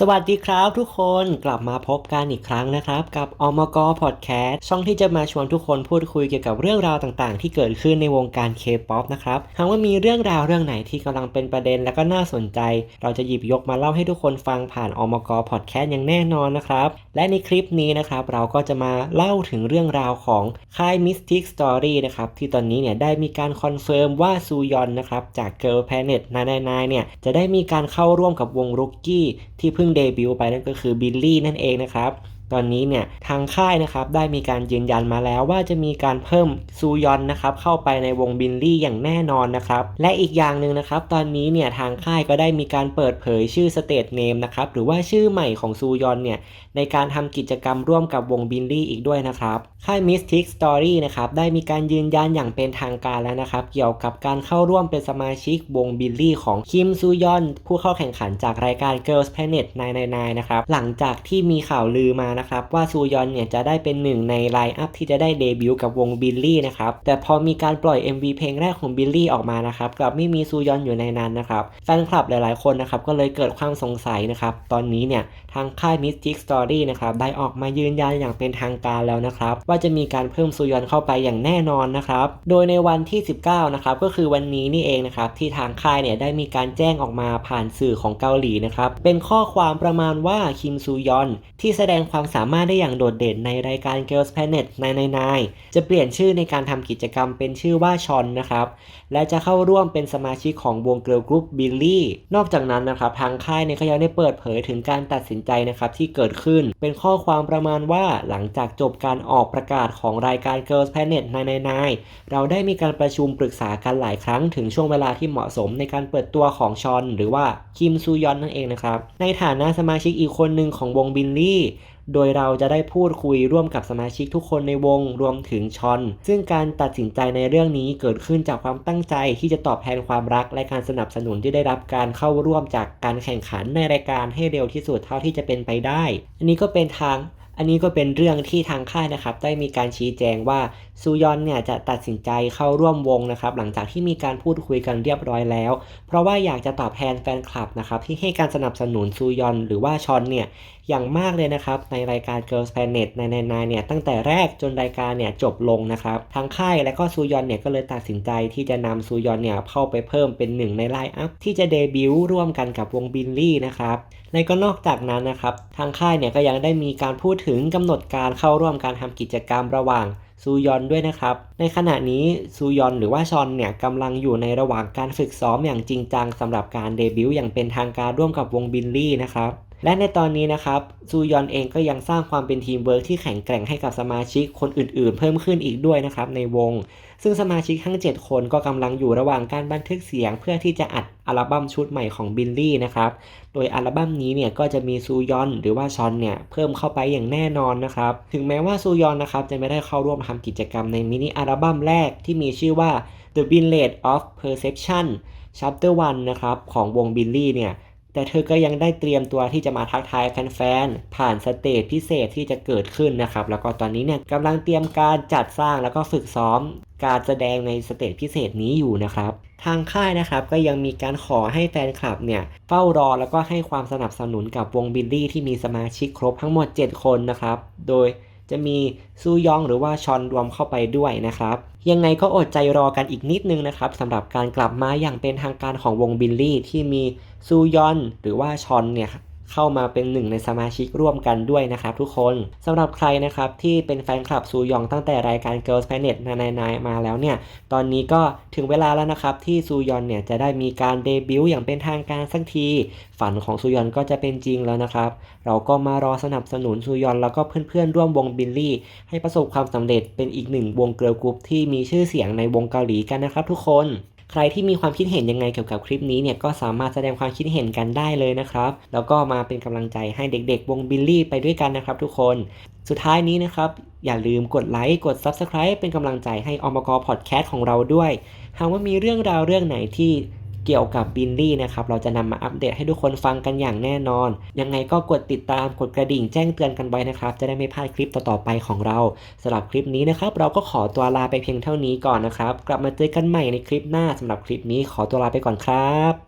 สวัสดีครับทุกคนกลับมาพบกันอีกครั้งนะครับ กับอมกพอดแคสต์ช่องที่จะมาชวนทุกคนพูดคุยเกี่ยวกับเรื่องราวต่างๆ ที่เกิดขึ้นในวงการเคป๊อปนะครับหากว่ามีเรื่องราวเรื่องไหนที่กำลังเป็นประเด็นและก็น่าสนใจ เราจะหยิบยกมาเล่าให้ทุกคนฟังผ่านอมกพอดแคสต์อย่างแน่นอนนะครับ และในคลิปนี้นะครับเราก็จะมาเล่าถึงเรื่องราวของค่าย Mystic Story นะครับที่ตอนนี้เนี่ยได้มีการคอนเฟิร์มว่าซูยอนนะครับจาก Girl Planet 999เนี่ยจะได้มีการเข้าร่วมกับวงรุกกี้ที่เพิ่งเดบิวต์ไปนั่นก็คือบิลลี่นั่นเองนะครับ ตอนนี้เนี่ยทางค่ายนะครับได้มีการยืนยันมาแล้วว่าจะมีการเพิ่มซูยอนนะครับเข้าไปในวงบิลลี่อย่างแน่นอนนะครับและอีกอย่างหนึ่งนะครับตอนนี้เนี่ยทางค่ายก็ได้มีการเปิดเผยชื่อสเตทเนมนะครับหรือว่าชื่อใหม่ของซูยอนเนี่ยในการทำกิจกรรมร่วมกับวงบิลลี่อีกด้วยนะครับค่าย Mystic Story นะครับได้มีการยืนยันอย่างเป็นทางการแล้วนะครับเกี่ยวกับการเข้าร่วมเป็นสมาชิกวงบิลลี่ของคิมซูยอนผู้เข้าแข่งขันจากรายการ Girls Planet 999นะครับหลังจากที่มีข่าวลือมานะครับว่าซูยอนเนี่ยจะได้เป็นหนึ่งในไลน์อัพที่จะได้เดบิวต์กับวงบิลลี่นะครับแต่พอมีการปล่อย MV เพลงแรกของบิลลี่ออกมานะครับกลับไม่มีซูยอนอยู่ในนั้นนะครับแฟนคลับหลายๆคนนะครับก็เลยเกิดความสงสัยนะครับตอนนี้เนี่ยทางค่าย Mystic Story นะครับได้ออกมายืนยันอย่างเป็นทางการแล้วนะครับว่าจะมีการเพิ่มซูยอนเข้าไปอย่างแน่นอนนะครับโดยในวันที่ 19นะครับก็คือวันนี้นี่เองนะครับที่ทางค่ายเนี่ยได้มีการแจ้งออกมาผ่านสื่อของเกาหลีนะครับเป็นข้อความประมาณว่าคิมซูยอนที่แสดงความสามารถได้อย่างโดดเด่นในรายการ Girls Planet 999จะเปลี่ยนชื่อในการทำกิจกรรมเป็นชื่อว่าชอนนะครับ และจะเข้าร่วมเป็นสมาชิกของวงเกิร์ลกรุ๊ปบิลลี่นอกจากนั้นนะครับ ทางค่ายเนี่ยก็ยังได้เปิดเผยถึงการตัดสินใจนะครับที่เกิดขึ้น เป็นข้อความประมาณว่าหลังจากจบการออกประกาศของรายการ Girls Planet 999 เราได้มีการประชุมปรึกษากันหลายครั้งถึงช่วงเวลาที่เหมาะสมในการเปิดตัวของชอน หรือว่าคิมซูยอนนั่นเองนะครับ ในฐานะสมาชิกอีกคนหนึ่งของวงบิลลี่ โดยเราจะได้พูดคุยร่วมกับสมาชิกทุกคนในวงรวมถึงชอน ซึ่งการตัดสินใจในเรื่องนี้เกิดขึ้นจากความตั้งใจที่จะตอบแทนความรักและการสนับสนุนที่ได้รับการเข้าร่วมจากการแข่งขันในรายการให้เร็วที่สุดเท่าที่จะเป็นไปได้ อันนี้ก็เป็นทาง อันนี้ก็เป็นเรื่องที่ทางค่ายนะครับ ได้มีการชี้แจงว่าซูยอนเนี่ยจะตัดสินใจเข้าร่วมวงนะครับ หลังจากที่มีการพูดคุยกันเรียบร้อยแล้ว เพราะว่าอยากจะตอบแทนแฟนคลับนะครับ ที่ให้การสนับสนุนซูยอนหรือว่าชอนเนี่ยอย่างมากเลยนะครับ ในรายการ Girls Planet ในในเนี่ยตั้งแต่แรกจนรายการเนี่ยจบลงนะครับทางค่ายและก็ซูยอนเนี่ยก็เลยตัดสินใจที่จะนำซูยอนเนี่ยเข้าไปเพิ่มเป็นหนึ่งในไลน์อัพที่จะเดบิวต์ร่วมกันกับวงบิลลี่นะครับและก็นอกจากนั้นนะครับทางค่ายเนี่ยก็ยังได้มีการพูดถึงกำหนดการเข้าร่วมการทำกิจกรรมระหว่างซูยอนด้วยนะครับ ในขณะนี้ซูยอนหรือว่าชอนเนี่ยกำลังอยู่ในระหว่างการฝึกซ้อมอย่างจริงจังสำหรับการเดบิวต์อย่างเป็นทางการร่วมกับวงบิลลี่นะครับ และในตอนนี้นะครับซูยอนเองก็ยังสร้างความเป็นทีมเวิร์กที่แข็งแกร่งให้กับสมาชิกคนอื่นๆ เพิ่มขึ้นอีกด้วยนะครับในวง ซึ่งสมาชิกทั้ง 7 คนก็กำลังอยู่ระหว่างการบันทึกเสียง เพื่อที่จะอัดอัลบั้มชุดใหม่ของบิลลี่นะครับ โดยอัลบั้มนี้เนี่ยก็จะมีซูยอนหรือว่าชอนเนี่ยเพิ่มเข้าไปอย่างแน่นอนนะครับ ถึงแม้ว่าซูยอนนะครับจะไม่ได้เข้าร่วมทำกิจกรรมในมินิอัลบั้มแรกที่มีชื่อว่า The b i l l e t of Perception Chapter 1นะครับของวงบิลลี่เนี่ย แต่เธอก็ยังได้เตรียมตัวที่จะมาทักทายแฟนๆ ผ่านสเตจพิเศษที่จะเกิดขึ้นนะครับ แล้วก็ตอนนี้เนี่ยกำลังเตรียมการจัดสร้างแล้วก็ฝึกซ้อมการแสดงในสเตจพิเศษนี้อยู่นะครับ ทางค่ายนะครับก็ยังมีการขอให้แฟนคลับเนี่ยเฝ้ารอแล้วก็ให้ความสนับสนุนกับวงบิลลี่ที่มีสมาชิกครบทั้งหมด 7 คนนะครับ โดย จะมีซูยองหรือว่าชอนรวมเข้าไปด้วยนะครับ ยังไงก็อดใจรอกันอีกนิดนึงนะครับสำหรับการกลับมาอย่างเป็นทางการของวงบิลลี่ที่มีซูยอนหรือว่าชอนเนี่ย เข้ามาเป็นหนึ่งในสมาชิกร่วมกันด้วยนะครับทุกคนสำหรับใครนะครับที่เป็นแฟนคลับซูยองตั้งแต่รายการ Girls Planet นายนายมาแล้วเนี่ย ตอนนี้ก็ถึงเวลาแล้วนะครับที่ซูยอนเนี่ยจะได้มีการเดบิวต์อย่างเป็นทางการสักที ฝันของซูยอนก็จะเป็นจริงแล้วนะครับ เราก็มารอสนับสนุนซูยอนแล้วก็เพื่อนๆร่วมวงบิลลี่ ให้ประสบความสำเร็จเป็นอีกหนึ่งวงเกิร์ลกรุ๊ปที่มีชื่อเสียงในวงเกาหลีกันนะครับทุกคน ใครที่มีความคิดเห็นยังไงเกี่ยวกับคลิปนี้เนี่ยก็สามารถแสดงความคิดเห็นกันได้เลยนะครับ แล้วก็มาเป็นกำลังใจให้เด็กๆ วงบิลลี่ไปด้วยกันนะครับทุกคน สุดท้ายนี้นะครับ อย่าลืมกดไลค์กด Subscribe เป็นกำลังใจให้อมกพอดแคสต์ของเราด้วย หากว่ามีเรื่องราวเรื่องไหนที่ เกี่ยวกับบินลี่นะครับ เราจะนำมาอัปเดตให้ทุกคนฟังกันอย่างแน่นอน ยังไงก็กดติดตามกดกระดิ่งแจ้งเตือนกันไว้นะครับ จะได้ไม่พลาดคลิปต่อๆไปของเราสำหรับคลิปนี้นะครับ เราก็ขอตัวลาไปเพียงเท่านี้ก่อนนะครับ กลับมาเจอกันใหม่ในคลิปหน้าสำหรับคลิปนี้ขอตัวลาไปก่อนครับ